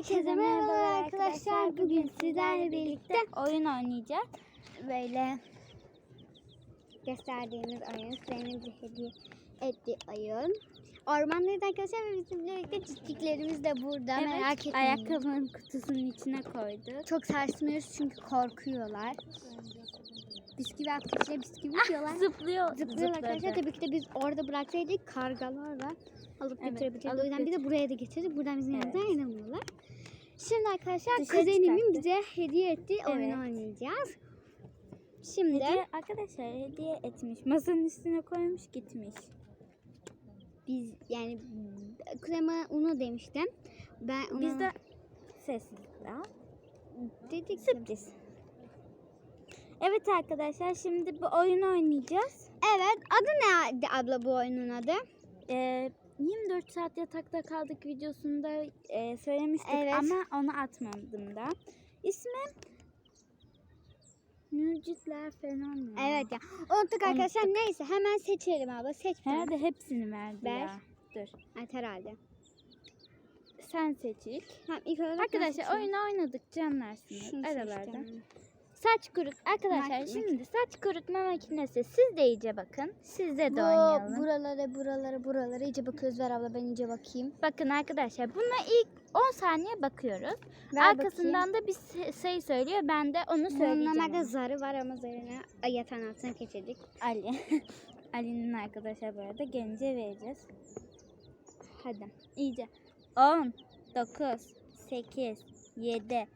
Herkese merhabalar arkadaşlar. Bugün sizlerle birlikte oyun oynayacağız. böyle gösterdiğimiz oyun senin bize hediye ettiği oyun. Ormandayız arkadaşlar ve bizimle birlikte çiçeklerimiz de burada. Merak etmeyin. Ayakkabının kutusunun içine koyduk. Çok sarsmıyoruz çünkü korkuyorlar. Bisküvi atmışlar, bisküvi yiyorlar. Zıplıyor. Zıplıyorlar arkadaşlar. Tabii ki de biz orada bıraksaydık kargalarla alıp Evet, götürebilirdi. alıp O yüzden bir de buraya da getirdik. Buradan bizim Evet. yanımıza inanmıyorlar. Şimdi arkadaşlar Dışarı kuzenimin çıkarttı. bize hediye ettiği oyunu Evet. oynayacağız. Şimdi Hediye, arkadaşlar hediye etmiş. Masanın üstüne koymuş gitmiş. biz yani krema unu demiştim. Ben onu Biz de sessizlikle. dedik. Sürpriz. Evet arkadaşlar şimdi bu oyunu oynayacağız. Evet adı ne abla bu oyunun adı? Ee, 24 saat yatakta kaldık videosunda e, söylemiştik Evet. ama onu atmadım da. İsmi Mucitler Fenomeni. Evet ya. Unuttuk arkadaşlar. Neyse hemen seçelim abla. Seç. Herhalde hepsini verdi Ver. ya. Dur. Evet herhalde. Sen seç ilk. Tamam, ilk olarak Arkadaşlar oyunu oynadık canlarsınız aralarda. seçtim. Saç kurut. Arkadaşlar Mak- şimdi saç kurutma makinesi. Siz de iyice bakın. Sizde de Bu oynayalım. buralara buralara buralara iyice bakıyoruz. Ver abla ben iyice bakayım. Bakın arkadaşlar buna ilk 10 saniye bakıyoruz. Ver Arkasından da bir sayı söylüyor. Ben de onu söyleyeceğim. ama. zarı var ama zarını ay, yatağın altına geçirdik. Ali. Ali'nin arkadaşlar bu arada gelince vereceğiz. Hadi iyice. 10, 9, 8, 7,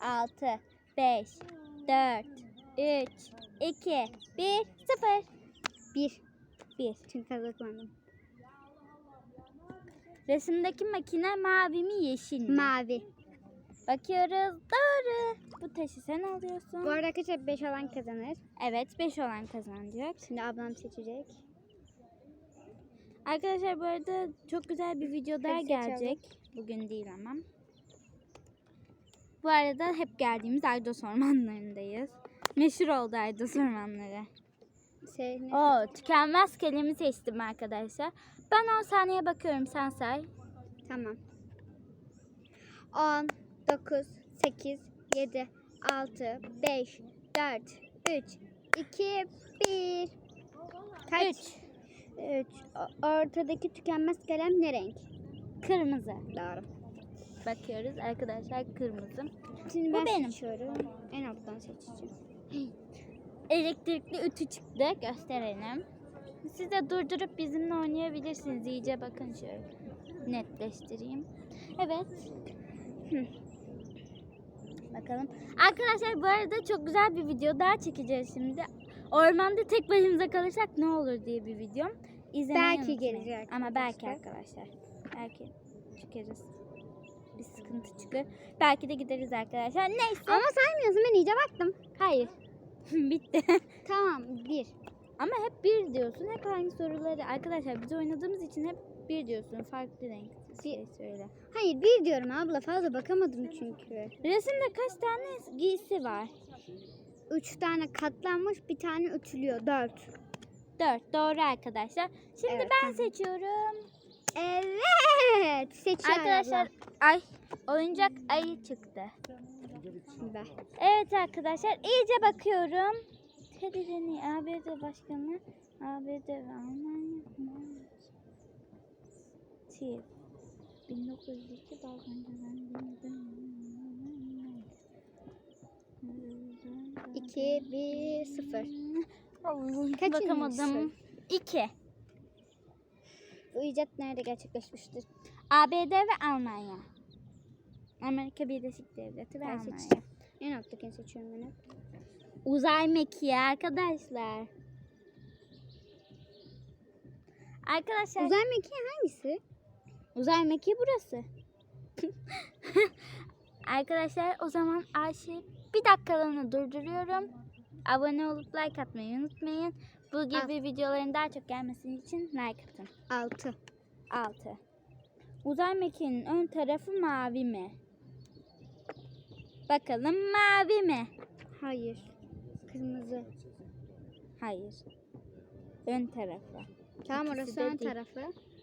6, 5, 4, 3, 2, 1, 0. Bir. 1. Çünkü kazıklandım. Resimdeki makine mavi mi yeşil mi? Mavi. Bakıyoruz. Doğru. Bu taşı sen alıyorsun. Bu arada arkadaşlar 5 olan kazanır. Evet 5 olan kazanacak. Şimdi ablam seçecek. Arkadaşlar bu arada çok güzel bir video daha gelecek. Bugün değil ama. Bu arada hep geldiğimiz Aydos ormanlarındayız. Meşhur oldu Aydos ormanları. Şey, ne? Oo, tükenmez kelimi seçtim arkadaşlar. Ben 10 saniye bakıyorum sen say. Tamam. 10, 9, 8, 7, 6, 5, 4, 3, 2, 1. Kaç? 3. 3. Ortadaki tükenmez kalem ne renk? Kırmızı. Doğru. Bakıyoruz arkadaşlar kırmızı. Şimdi Bu ben benim. seçiyorum. En alttan seçeceğim. Elektrikli ütü çıktı. Gösterelim. Siz de durdurup bizimle oynayabilirsiniz. İyice bakın şöyle. Netleştireyim. Evet. Hı. Bakalım. Arkadaşlar bu arada çok güzel bir video daha çekeceğiz şimdi. Ormanda tek başımıza kalırsak ne olur diye bir video. İzlemeyi Belki unutmayın. gelecek Ama belki arkadaşlar. Belki çıkarız. Bir sıkıntı çıkıyor. Belki de gideriz arkadaşlar. Neyse. Ama saymıyorsun ben iyice baktım. Hayır. Bitti. Tamam 1. Ama hep bir diyorsun. Hep aynı soruları. Arkadaşlar biz oynadığımız için hep bir diyorsun. Farklı renk şey söyle. Hayır 1 diyorum abla fazla bakamadım çünkü. Resimde kaç tane giysi var? 3 tane katlanmış bir tane ütülüyor. 4. Dört. Doğru arkadaşlar. Şimdi Evet, ben tamam. seçiyorum. Evet. Arkadaşlar ay oyuncak ayı çıktı. Evet arkadaşlar iyice bakıyorum. Teddy Rennie ABD Başkanı ABD ve Almanya Tir 1902 Balkan 2, 1, 0. Kaçıncı Bakamadım. 2. Bu icat nerede gerçekleşmiştir? ABD ve Almanya. Amerika Birleşik Devleti ve Ben Almanya. seçeceğim. En alttakini seçiyorum ben hep. Uzay mekiği arkadaşlar. Arkadaşlar uzay, Uzay mekiği hangisi? mekiği burası. arkadaşlar o zaman Ayşe bir dakikalığını durduruyorum. Abone olup like atmayı unutmayın. Bu gibi videoların daha çok gelmesi için like atın. 6. 6. Uzay mekiğinin ön tarafı mavi mi? Bakalım mavi mi? Hayır. Kırmızı. Hayır. Ön tarafı. Tamam İkisi orası de ön değil. tarafı.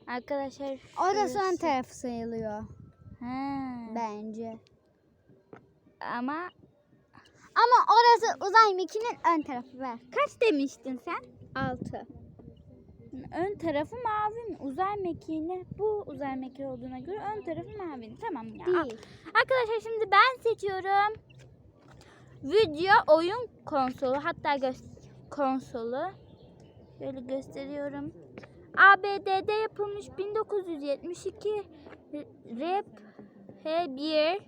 Arkadaşlar Orası ön şurası- tarafı sayılıyor. Ha. Bence. Ama Ama orası uzay mekiğinin ön tarafı ver. kaç demiştin sen? 6. Ön tarafı mavi mi? Uzay mekiğine bu uzay mekiği olduğuna göre ön tarafı mavi. Tamam ya. Değil. Arkadaşlar şimdi ben seçiyorum. Video oyun konsolu hatta konsolu. Şöyle gösteriyorum. ABD'de yapılmış 1972 Rap H1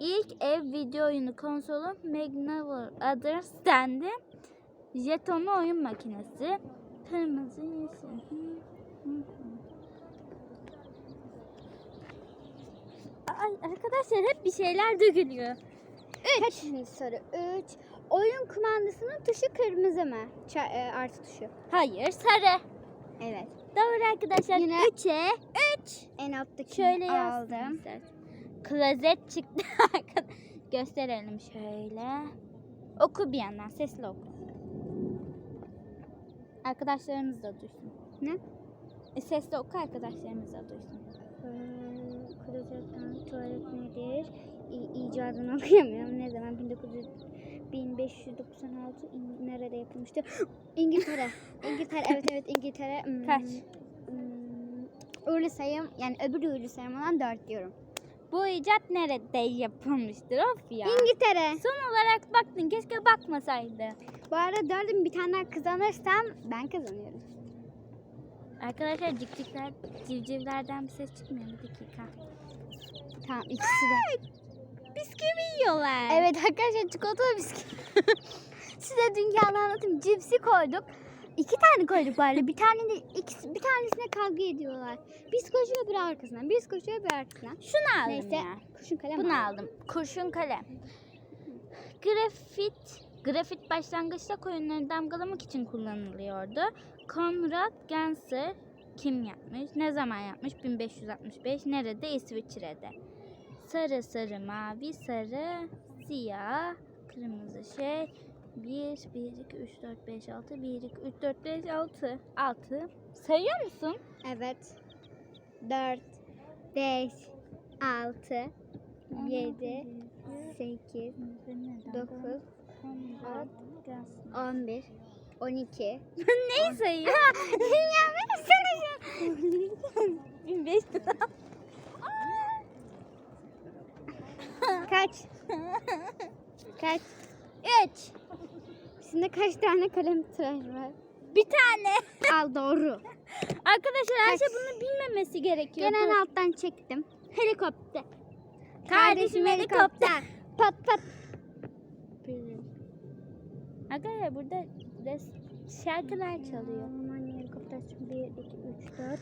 ilk ev video oyunu konsolu Magnavar adı stendi. Jetonlu oyun makinesi. Kırmızı yeşil. Ay arkadaşlar hep bir şeyler dökülüyor. Kaçıncı soru? 3. Oyun kumandasının tuşu kırmızı mı? Ça- e, artı tuşu. Hayır sarı. Evet. Doğru arkadaşlar. Yine 3'e 3. En alttaki Şöyle aldım. Klozet çıktı. Gösterelim şöyle. Oku bir yandan sesli oku. Arkadaşlarımız da duysun. Ne? E, sesli oku arkadaşlarımız da duysun. Ee, Klozetten tuvalet nedir? İ- icadını okuyamıyorum. Ne zaman? 1900 1596 İng- nerede yapılmıştı? İngiltere. İngiltere. Evet evet İngiltere. Hmm, Kaç? hmm, uğurlu sayım yani öbür uğurlu sayım olan 4 diyorum. Bu icat nerede yapılmıştır? Of ya. İngiltere. Son olarak baktın. Keşke bakmasaydı. Bu arada dördüm bir tane daha kazanırsam ben kazanıyorum. Arkadaşlar cikcikler, civcivlerden bir ses çıkmıyor. Bir dakika. Tamam ikisi de. Bisküvi yiyorlar. Evet arkadaşlar çikolatalı bisküvi. Size dünkü anlatayım. Cipsi koyduk. İki tane koyduk böyle. Bir tane de ikisi, bir tanesine kavga ediyorlar. Biz koşuyor bir arkasından. Biz koşuyor bir arkasından. Şunu aldım Neyse. ya. Kurşun kalem Bunu aldım. aldım. Kurşun kalem. Grafit. Grafit başlangıçta koyunları damgalamak için kullanılıyordu. Konrad Genser kim yapmış? Ne zaman yapmış? 1565. Nerede? İsviçre'de. Sarı sarı mavi sarı siyah kırmızı şey 1 1 2 3 4 5 6 1 2 3 4 5 6 6 sayıyor musun? Evet. 4, 5, 6, 7, 8, 9, 11, 12. Neyi sayıyor? Dünya versene şu. 1500 Kaç? Kaç? 3. Şimdi kaç tane kalem tıraş var? Bir tane. Al doğru. Arkadaşlar Ayşe Kaç? bunu bilmemesi gerekiyor. Gene Dur. en alttan çektim. Helikopter. Kardeşim helikopter. Pat pat. Arkadaşlar burada res- şarkılar çalıyor. Almanya helikopter. 1, 2, 3, 4.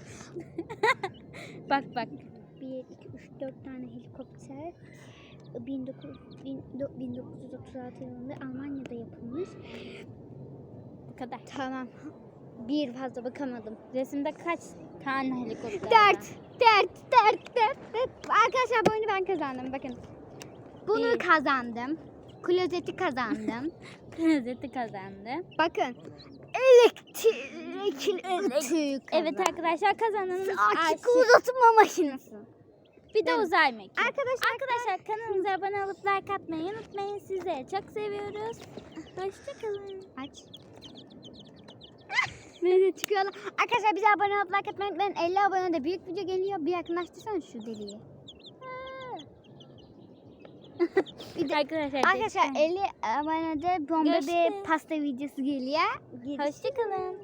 Bak bak. 1, 2, 3, 4 tane helikopter. 19, bin- do- 1936 yılında Almanya'da yapılmış. Bu kadar. Tamam. Bir fazla bakamadım. Resimde kaç tane helikopter var? Dört. Dört. Dört. Dört. dört. Arkadaşlar bu oyunu ben kazandım. Bakın. Bunu Bir. kazandım. Klozeti kazandım. Klozeti kazandı. Bakın. Elektrikli ütü Evet arkadaşlar kazananımız Ayşe. Açık uzatma makinesi. Bir de Evet. uzay mekiği. Arkadaşlar Arkadaşlar kanalımıza abone olup like atmayı unutmayın. Sizleri çok seviyoruz. Hoşçakalın. aç. Neyse çıkıyorlar. Arkadaşlar bize abone olup like atmayı unutmayın. 50 abone de büyük video geliyor. Bir yakınlaştırsana şu deliği. Bir de- Arkadaşlar, Arkadaşlar geçen- 50 abonede bomba Görüşürüz. bir pasta videosu geliyor. Hoşçakalın.